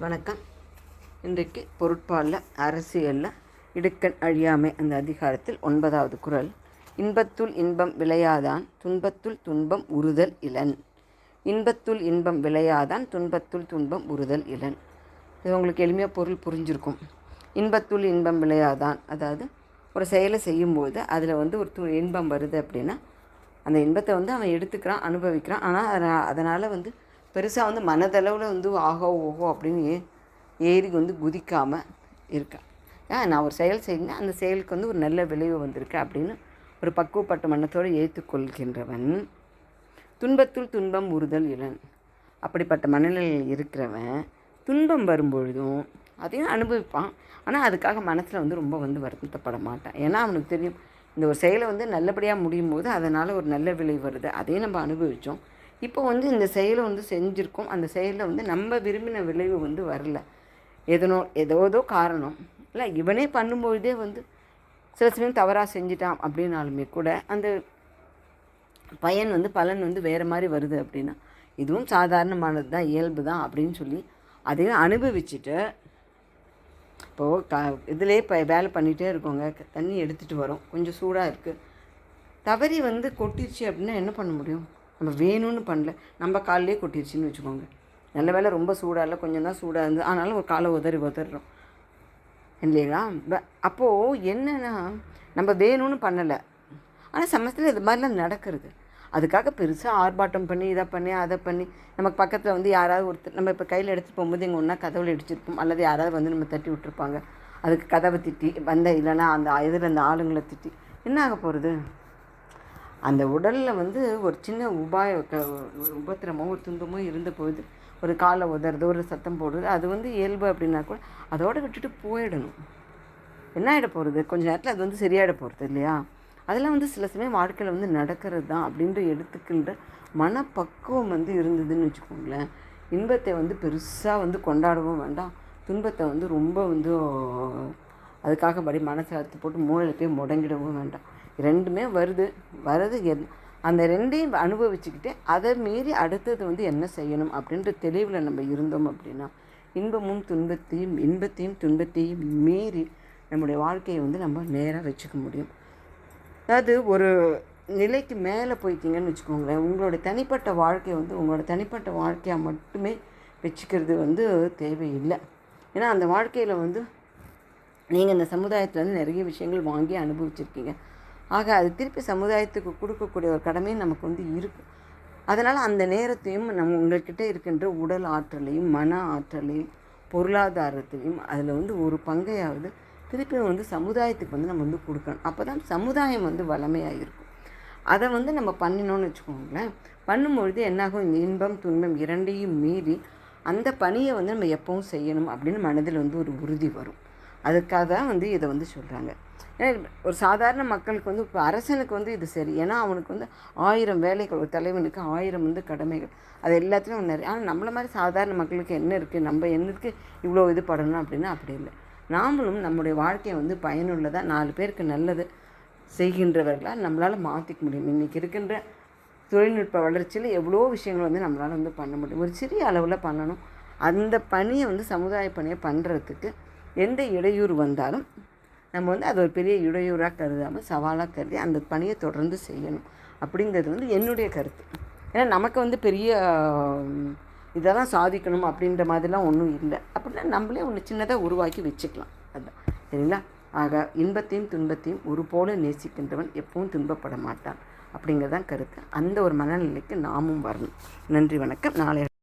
வணக்கம். இன்றைக்கு பொருட்பாலில் அரசியலில் இடுக்கண் அழியாமை அந்த அதிகாரத்தில் ஒன்பதாவது குறள் இன்பத்துள் இன்பம் விளையாதான் துன்பத்துள் துன்பம் உறுதல் இலன். இன்பத்துள் இன்பம் விளையாதான் துன்பத்துள் துன்பம் உறுதல் இலன். இது உங்களுக்கு எளிமையாக பொருள் புரிஞ்சிருக்கும். இன்பத்துள் இன்பம் விளையாதான் அதாவது ஒரு செயலை செய்யும்போது அதில் வந்து ஒரு து இன்பம் வருது அப்படின்னா அந்த இன்பத்தை வந்து அவன் எடுத்துக்கிறான் அனுபவிக்கிறான். ஆனால் அதனால் வந்து பெருசாக வந்து மனதளவில் வந்து ஆகோ ஓஹோ அப்படின்னு ஏ ஏறி வந்து குதிக்காமல் இருக்கான் ஏன் நான் ஒரு செயல் செஞ்சேன் அந்த செயலுக்கு வந்து ஒரு நல்ல விளைவு வந்திருக்கு அப்படின்னு ஒரு பக்குவப்பட்ட மனத்தோடு ஏற்றுக்கொள்கின்றவன் துன்பத்துள் துன்பம் உறுதல் இளன். அப்படிப்பட்ட மனநிலையில் இருக்கிறவன் துன்பம் வரும்பொழுதும் அதையும் அனுபவிப்பான். ஆனால் அதுக்காக மனசில் வந்து ரொம்ப வந்து வருத்தப்பட மாட்டான். ஏன்னா அவனுக்கு தெரியும் இந்த ஒரு செயலை வந்து நல்லபடியாக முடியும் போது அதனால் ஒரு நல்ல விளைவு வருது. அதையும் நம்ம அனுபவித்தோம் இப்போ வந்து இந்த செயலை வந்து செஞ்சுருக்கோம். அந்த செயலில் வந்து நம்ம விரும்பின விளைவு வந்து வரல. எதனோ ஏதோதோ காரணம். இல்லை இவனே பண்ணும்பொழுதே வந்து சில சமயம் தவறாக செஞ்சிட்டான் அப்படின்னாலுமே கூட அந்த பயன் வந்து பலன் வந்து வேறு மாதிரி வருது அப்படின்னா இதுவும் சாதாரணமானது தான் இயல்பு தான் அப்படின்னு சொல்லி அதையும் அனுபவிச்சுட்டு இப்போது க இதிலே இப்போ வேலை பண்ணிகிட்டே இருக்கோங்க. தண்ணி எடுத்துகிட்டு வரோம். கொஞ்சம் சூடாக இருக்குது தவறி வந்து கொட்டிடுச்சு அப்படின்னா என்ன பண்ண முடியும்? நம்ம வேணும்னு பண்ணல நம்ம காலிலே கொட்டிருச்சுன்னு வச்சுக்கோங்க. நல்ல வேலை ரொம்ப சூடாக இல்லை கொஞ்சம் தான் சூடாக இருந்தது. ஆனாலும் ஒரு காலை உதறி உதறோம் இல்லையா ப- அப்போது என்னன்னா நம்ம வேணும்னு பண்ணலை. ஆனால் சமயத்தில் இது மாதிரிலாம் நடக்கிறது. அதுக்காக பெருசாக ஆர்ப்பாட்டம் பண்ணி இதை பண்ணி அதை பண்ணி நமக்கு பக்கத்தில் வந்து யாராவது ஒருத்தர் நம்ம இப்போ கையில் எடுத்துகிட்டு போகும்போது எங்கள் ஒன்றா கதவுல இடிச்சிருப்போம் அல்லது யாராவது வந்து நம்ம தட்டி விட்டுருப்பாங்க. அதுக்கு கதவை திட்டி வந்த இல்லைன்னா அந்த இதில் அந்த ஆளுங்களை திட்டி என்ன ஆக போகிறது அந்த உடலில் வந்து ஒரு சின்ன உபாய உபத்திரமோ ஒரு துன்பமோ இருந்த போகுது. ஒரு காலை உதறது ஒரு சத்தம் போடுறது அது வந்து இயல்பு அப்படின்னா கூட அதோட விட்டுட்டு போயிடணும். என்ன ஆகிட போகிறது கொஞ்ச நேரத்தில் அது வந்து சரியாயிட போகிறது இல்லையா? அதெல்லாம் வந்து சில சமயம் வாழ்க்கையில் வந்து நடக்கிறது தான் அப்படின்ற எடுத்துக்கின்ற மனப்பக்குவம் வந்து இருந்ததுன்னு வச்சுக்கோங்களேன். இன்பத்தை வந்து பெருசாக வந்து கொண்டாடவும் வேண்டாம். துன்பத்தை வந்து ரொம்ப வந்து அதுக்காக படி மனசை அறுத்து போட்டு மூளையில் போய் முடங்கிடவும் வேண்டாம். ரெண்டுமே வருது. வருது என் அந்த ரெண்டையும் அனுபவிச்சுக்கிட்டு அதை மீறி அடுத்தது வந்து என்ன செய்யணும் அப்படின்ற தெளிவில் நம்ம இருந்தோம் அப்படின்னா இன்பமும் துன்பத்தையும் இன்பத்தையும் துன்பத்தையும் மீறி நம்முடைய வாழ்க்கையை வந்து நம்ம நேராக வச்சுக்க முடியும். அதாவது ஒரு நிலைக்கு மேலே போயிட்டீங்கன்னு வச்சுக்கோங்களேன் உங்களோட தனிப்பட்ட வாழ்க்கையை வந்து உங்களோட தனிப்பட்ட வாழ்க்கையாக மட்டுமே வச்சுக்கிறது வந்து தேவையில்லை. ஏன்னா அந்த வாழ்க்கையில் வந்து நீங்கள் இந்த சமுதாயத்தில் வந்து நிறைய விஷயங்கள் வாங்கி அனுபவிச்சிருக்கீங்க. ஆக அது திருப்பி சமுதாயத்துக்கு கொடுக்கக்கூடிய ஒரு கடமையும் நமக்கு வந்து இருக்குது அதனால் அந்த நேரத்தையும் நம்ம உங்கள்கிட்ட இருக்கின்ற உடல் ஆற்றலையும் மன ஆற்றலையும் பொருளாதாரத்தையும் அதில் வந்து ஒரு பங்கையாவது திருப்பி வந்து சமுதாயத்துக்கு வந்து நம்ம வந்து கொடுக்கணும். அப்போ தான் சமுதாயம் வந்து வளமையாக இருக்கும். அதை வந்து நம்ம பண்ணினோன்னு வச்சுக்கோங்களேன். பண்ணும்பொழுது என்னாகும்? இந்த இன்பம் துன்பம் இரண்டையும் மீறி அந்த பணியை வந்து நம்ம எப்பவும் செய்யணும் அப்படின்னு மனதில் வந்து ஒரு உறுதி வரும். அதுக்காக தான் வந்து இதை வந்து சொல்கிறாங்க ஏன்னா ஒரு சாதாரண மக்களுக்கு வந்து இப்போ அரசனுக்கு வந்து இது சரி. ஏன்னா அவனுக்கு வந்து ஆயிரம் வேலைகள் ஒரு தலைவனுக்கு ஆயிரம் வந்து கடமைகள். அது எல்லாத்துலேயும் அவன் நிறைய ஆனால் நம்மளை மாதிரி சாதாரண மக்களுக்கு என்ன இருக்குது நம்ம என்னதுக்கு இவ்வளோ இது படணும் அப்படின்னா அப்படி இல்லை. நாமளும் நம்முடைய வாழ்க்கையை வந்து பயனுள்ளதாக நாலு பேருக்கு நல்லது செய்கின்றவர்களால் நம்மளால் மாற்றிக்க முடியும். இன்றைக்கி இருக்கின்ற தொழில்நுட்ப வளர்ச்சியில் எவ்வளோ விஷயங்கள் வந்து நம்மளால் வந்து பண்ண முடியும். ஒரு சிறிய அளவில் பண்ணணும். அந்த பணியை வந்து சமுதாய பணியை பண்ணுறதுக்கு எந்த இடையூறு வந்தாலும் நம்ம வந்து அது ஒரு பெரிய இடையூறாக கருதாமல் சவாலாக கருதி அந்த பணியை தொடர்ந்து செய்யணும். அப்படிங்கிறது வந்து என்னுடைய கருத்து. ஏன்னா நமக்கு வந்து பெரிய இதெல்லாம் சாதிக்கணும் அப்படின்ற மாதிரிலாம் ஒன்றும் இல்லை. அப்படின்னா நம்மளே ஒன்று சின்னதாக உருவாக்கி வச்சுக்கலாம். அதுதான் சரிங்களா? ஆக இன்பத்தையும் துன்பத்தையும் ஒரு போல நேசிக்கின்றவன் எப்பவும் துன்பப்பட மாட்டான். அப்படிங்கிறதான் கருத்து. அந்த ஒரு மனநிலைக்கு நாமும் வரணும். நன்றி வணக்கம். நாளை